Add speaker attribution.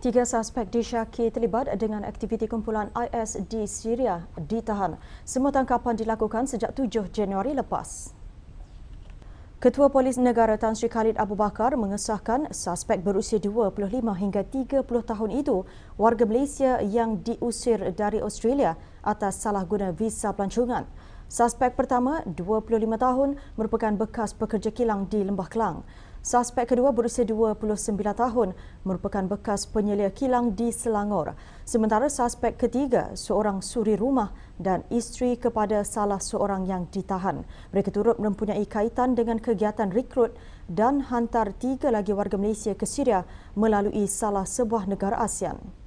Speaker 1: Tiga suspek disyaki terlibat dengan aktiviti kumpulan IS di Syria ditahan. Semua tangkapan dilakukan sejak 7 Januari lepas. Ketua Polis Negara Tan Sri Khalid Abu Bakar mengesahkan suspek berusia 25 hingga 30 tahun itu warga Malaysia yang diusir dari Australia atas salah guna visa pelancongan. Suspek pertama, 25 tahun, merupakan bekas pekerja kilang di Lembah Kelang. Suspek kedua berusia 29 tahun, merupakan bekas penyelia kilang di Selangor. Sementara suspek ketiga, seorang suri rumah dan isteri kepada salah seorang yang ditahan. Mereka turut mempunyai kaitan dengan kegiatan rekrut dan hantar tiga lagi warga Malaysia ke Syria melalui salah sebuah negara ASEAN.